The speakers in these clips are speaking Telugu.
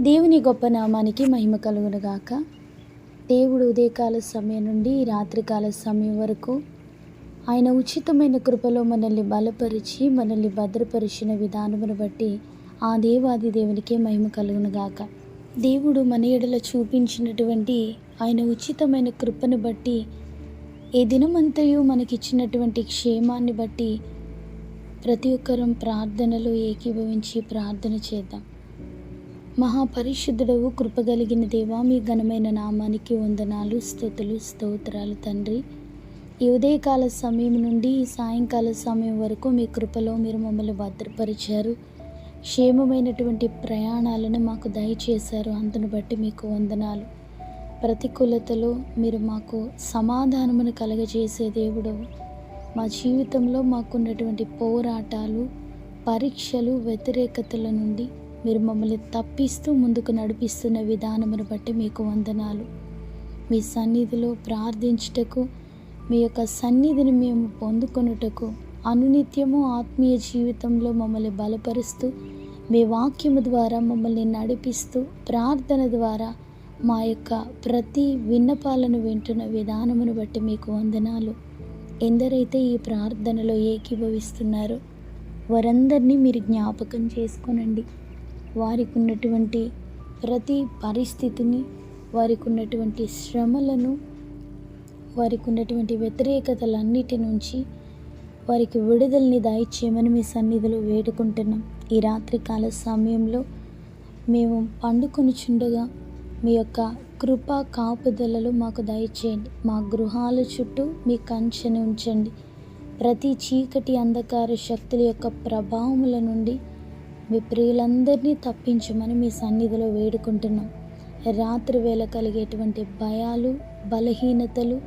దేవుని గొప్ప నామానికి మహిమ కలుగునుగాక. దేవుడు ఉదయకాల సమయం నుండి రాత్రికాల సమయం వరకు ఆయన ఉచితమైన కృపలో మనల్ని బలపరిచి మనల్ని భద్రపరిచిన విధానమును బట్టి ఆ దేవాది దేవునికి మహిమ కలుగునుగాక. దేవుడు మన ఎడల చూపించినటువంటి ఆయన ఉచితమైన కృపను బట్టి ఏ దినమంతయు మనకిచ్చినటువంటి క్షేమాన్ని బట్టి ప్రతి ఒక్కరం ప్రార్థనలో ఏకీభవించి ప్రార్థన చేద్దాం. మహాపరిశుద్ధుడవు కృపగలిగిన దేవా మీ ఘనమైన నామానికి వందనాలు స్థుతులు స్తోత్రాలు తండ్రి. ఈ ఉదయకాల సమయం నుండి ఈ సాయంకాల సమయం వరకు మీ కృపలో మీరు మమ్మల్ని భద్రపరిచారు. క్షేమమైనటువంటి ప్రయాణాలను మాకు దయచేశారు. అందును బట్టి మీకు వందనాలు. ప్రతికూలతలో మీరు మాకు సమాధానమును కలగజేసే దేవుడు మా జీవితంలో మాకున్నటువంటి పోరాటాలు పరీక్షలు వ్యతిరేకతల నుండి మీరు మమ్మల్ని తప్పిస్తూ ముందుకు నడిపిస్తున్న విధానమును బట్టి మీకు వందనాలు. మీ సన్నిధిలో ప్రార్థించుటకు మీ యొక్క సన్నిధిని మేము పొందుకొనుటకు అనునిత్యము ఆత్మీయ జీవితంలో మమ్మల్ని బలపరుస్తూ మీ వాక్యము ద్వారా మమ్మల్ని నడిపిస్తూ ప్రార్థన ద్వారా మా యొక్క ప్రతి విన్నపాలను వింటున్న విధానమును బట్టి మీకు వందనాలు. ఎందరైతే ఈ ప్రార్థనలో ఏకీభవిస్తున్నారో వారందరినీ మీరు జ్ఞాపకం చేసుకోనండి. వారికి ఉన్నటువంటి ప్రతి పరిస్థితిని వారికి ఉన్నటువంటి శ్రమలను వారికి ఉన్నటువంటి వ్యతిరేకతలన్నిటి నుంచి వారికి విడుదలని దాయిచ్చేయమని మీ సన్నిధిలో వేడుకుంటున్నాం. ఈ రాత్రికాల సమయంలో మేము పండుకొని చుండగా మీ యొక్క కృప కాపుదలలో మాకు దయచేయండి. మా గృహాల చుట్టూ మీ కంచెను ఉంచండి. ప్రతి చీకటి అంధకార శక్తుల యొక్క ప్రభావముల నుండి మీ ప్రియులందరినీ తప్పించమని మీ సన్నిధిలో వేడుకుంటున్నాం. రాత్రి వేళ కలిగేటువంటి భయాలు బలహీనతలు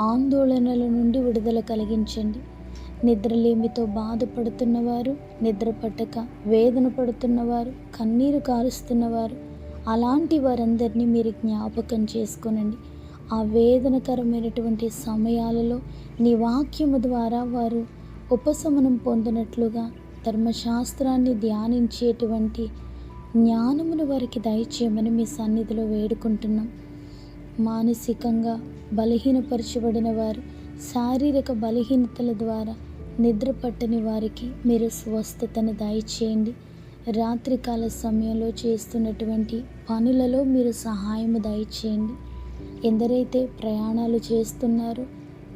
ఆందోళనల నుండి విడుదల కలిగించండి. నిద్రలేమితో బాధపడుతున్నవారు నిద్ర పట్టక వేదన పడుతున్నవారు కన్నీరు కారుస్తున్నవారు అలాంటి వారందరినీ మీరు జ్ఞాపకం చేసుకోనండి. ఆ వేదనకరమైనటువంటి సమయాలలో నీ వాక్యము ద్వారా వారు ఉపశమనం పొందినట్లుగా ధర్మశాస్త్రాన్ని ధ్యానించేటువంటి జ్ఞానమును వారికి దయచేయమని మీ సన్నిధిలో వేడుకుంటున్నాం. మానసికంగా బలహీనపరచబడిన వారు శారీరక బలహీనతల ద్వారా నిద్ర పట్టని వారికి మీరు స్వస్థతను దయచేయండి. రాత్రికాల సమయంలో చేస్తున్నటువంటి పనులలో మీరు సహాయము దయచేయండి. ఎందరైతే ప్రయాణాలు చేస్తున్నారో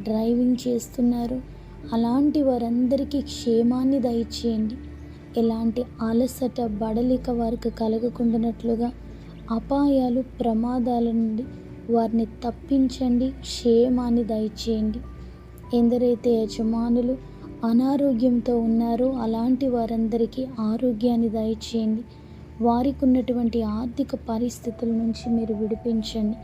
డ్రైవింగ్ చేస్తున్నారో అలాంటి వారందరికీ క్షేమాన్ని దయచేయండి. ఎలాంటి అలసట బడలిక వారికి కలగకుండానట్లుగా అపాయాలు ప్రమాదాల నుండి వారిని తప్పించండి క్షేమాన్ని దయచేయండి. ఎందరైతే యజమానులు అనారోగ్యంతో ఉన్నారో అలాంటి వారందరికీ ఆరోగ్యాన్ని దయచేయండి. వారికి ఉన్నటువంటి ఆర్థిక పరిస్థితుల నుంచి మీరు విడిపించండి.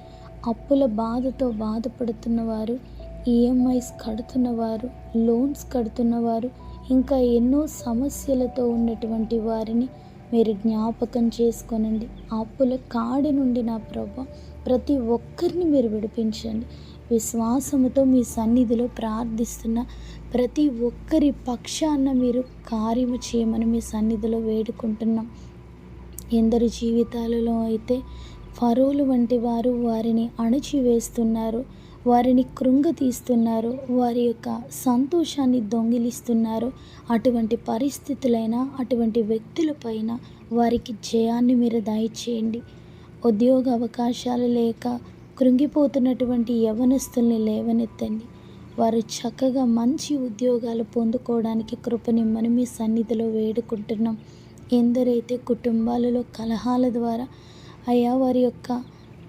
అప్పుల బాధతో బాధపడుతున్న వారు ఈఎంఐస్ కడుతున్నవారు లోన్స్ కడుతున్నవారు ఇంకా ఎన్నో సమస్యలతో ఉన్నటువంటి వారిని మీరు జ్ఞాపకం చేసుకోనండి. అప్పుల కాడి నుండి నా ప్రభ ప్రతి ఒక్కరిని మీరు విడిపించండి. విశ్వాసముతో మీ సన్నిధిలో ప్రార్థిస్తున్న ప్రతి ఒక్కరి పక్షాన మీరు కార్యము చేయమని మీ సన్నిధిలో వేడుకుంటున్నాం. ఎందరి జీవితాలలో అయితే ఫరోలు వంటి వారు వారిని అణచివేస్తున్నారు. వారిని కృంగతీస్తున్నారు. వారి యొక్క సంతోషాన్ని దొంగిలిస్తున్నారు. అటువంటి పరిస్థితులైనా అటువంటి వ్యక్తులపైన వారికి జయాన్ని మీరు దయచేయండి. ఉద్యోగ అవకాశాలు లేక కృంగిపోతున్నటువంటి యవనస్తుల్ని లేవనెత్తండి. వారు చక్కగా మంచి ఉద్యోగాలు పొందుకోవడానికి కృపనిమ్మని మీ సన్నిధిలో వేడుకుంటున్నాం. ఎందరైతే కుటుంబాలలో కలహాల ద్వారా అయా వారి యొక్క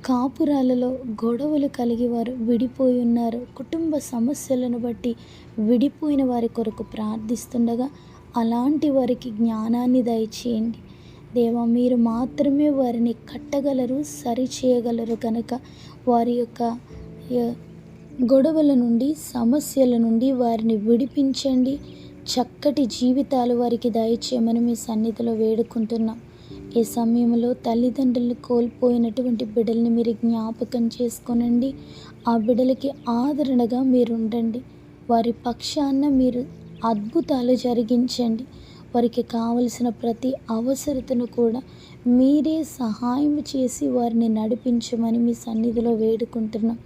కాపురాలలో గొడవలు కలిగి వారు విడిపోయి ఉన్నారు కుటుంబ సమస్యలను బట్టి విడిపోయిన వారి కొరకు ప్రార్థిస్తుండగా అలాంటి వారికి జ్ఞానాన్ని దయచేయండి. దేవా మీరు మాత్రమే వారిని కట్టగలరు సరిచేయగలరు కనుక వారి యొక్క గొడవల నుండి సమస్యల నుండి వారిని విడిపించండి. చక్కటి జీవితాలు వారికి దయచేయమని మీ సన్నిధిలో వేడుకుంటున్నాం. ఈ సమయంలో తల్లిదండ్రులను కోల్పోయినటువంటి బిడ్డల్ని మీరు జ్ఞాపకం చేసుకోనండి. ఆ బిడ్డలకి ఆదరణగా మీరు ఉండండి వారి పక్షాన మీరు అద్భుతాలు జరిగించండి. వారికి కావలసిన ప్రతి అవసరతను కూడా మీరే సహాయం చేసి వారిని నడిపించమని మీ సన్నిధిలో వేడుకుంటున్నాం.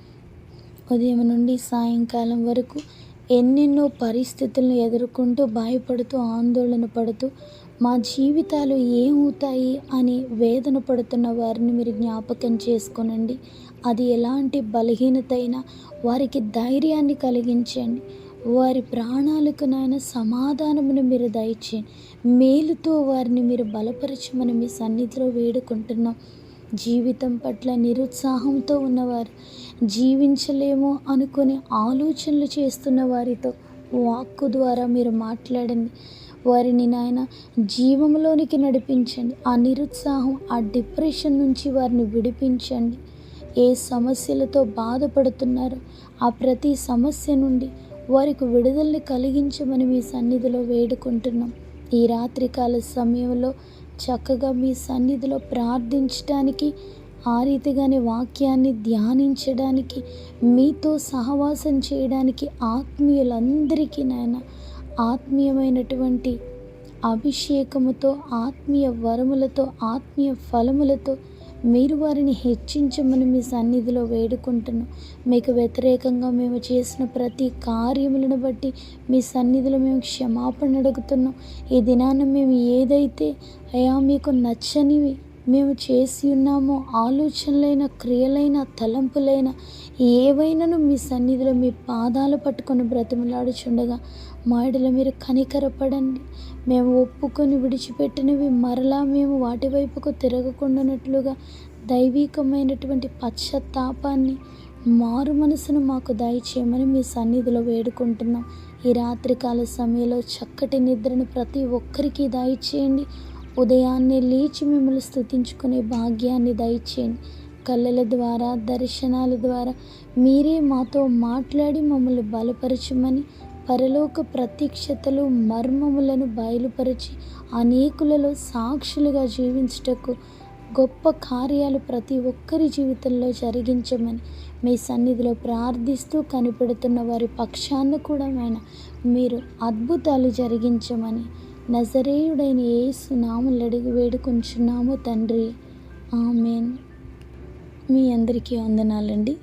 ఉదయం నుండి సాయంకాలం వరకు ఎన్నెన్నో పరిస్థితులను ఎదుర్కొంటూ భయపడుతూ ఆందోళన పడుతూ మా జీవితాలు ఏమవుతాయి అని వేదన పడుతున్న వారిని మీరు జ్ఞాపకం చేసుకోనండి. అది ఎలాంటి బలహీనత అయినా వారికి ధైర్యాన్ని కలిగించండి. వారి ప్రాణాలకు నాయన సమాధానమును మీరు దయచేయండి. మేలుతో వారిని మీరు బలపరచమని మీ సన్నిధిలో వేడుకుంటున్నాం. జీవితం పట్ల నిరుత్సాహంతో ఉన్నవారు జీవించలేమో అనుకుని ఆలోచనలు చేస్తున్న వారితో వాక్కు ద్వారా మీరు మాట్లాడండి. వారిని నాయన జీవంలోనికి నడిపించండి. ఆ నిరుత్సాహం ఆ డిప్రెషన్ నుంచి వారిని విడిపించండి. ఏ సమస్యలతో బాధపడుతున్నారో ఆ ప్రతి సమస్య నుండి వారికి విడుదలని కలిగించమని మీ సన్నిధిలో వేడుకుంటున్నాం. ఈ రాత్రికాల సమయంలో చక్కగా మీ సన్నిధిలో ప్రార్థించడానికి ఆ రీతిగానే వాక్యాన్ని ధ్యానించడానికి మీతో సహవాసం చేయడానికి ఆత్మీయులందరికీ నాయన ఆత్మీయమైనటువంటి అభిషేకముతో ఆత్మీయ వరములతో ఆత్మీయ ఫలములతో మీరు వారిని హెచ్చించమని మీ సన్నిధిలో వేడుకుంటున్నాం మీకు వ్యతిరేకంగా మేము చేసిన ప్రతి కార్యములను బట్టి మీ సన్నిధిలో మేము క్షమాపణ అడుగుతున్నాం. ఈ దినాన మేము ఏదైతే అయా మీకు నచ్చనివి మేము చేసి ఉన్నామో ఆలోచనలైన క్రియలైన తలంపులైన ఏవైనాను మీ సన్నిధిలో మీ పాదాలు పట్టుకొని బ్రతిమలాడుచుండగా మాడిలో మీరు కనికరపడండి. మేము ఒప్పుకొని విడిచిపెట్టినవి మరలా మేము వాటి వైపుకు తిరగకుండానట్లుగా దైవికమైనటువంటి పశ్చాత్తాపాన్ని మారు మనసును మాకు దయచేయమని మీ సన్నిధిలో వేడుకుంటున్నాం. ఈ రాత్రికాల సమయంలో చక్కటి నిద్రను ప్రతి ఒక్కరికి దయచేయండి. ఉదయాన్నే లేచి మిమ్మల్ని స్థుతించుకునే భాగ్యాన్ని దయచేయండి. కళ్ళల ద్వారా దర్శనాల ద్వారా మీరే మాతో మాట్లాడి మమ్మల్ని బలపరచమని పరలోక ప్రత్యక్షతలు మర్మములను బయలుపరిచి అనేకులలో సాక్షులుగా జీవించుటకు గొప్ప కార్యాలు ప్రతి ఒక్కరి జీవితంలో జరిగించమని మీ సన్నిధిలో ప్రార్థిస్తూ కనిపెడుతున్న వారి పక్షాన్ని కూడా ఆయన మీరు అద్భుతాలు జరిగించమని నజరేయుడైన యేసు నాములు అడిగి వేడుకొంచున్నాము తండ్రి. ఆమెన్. మీ అందరికీ వందనాలండి.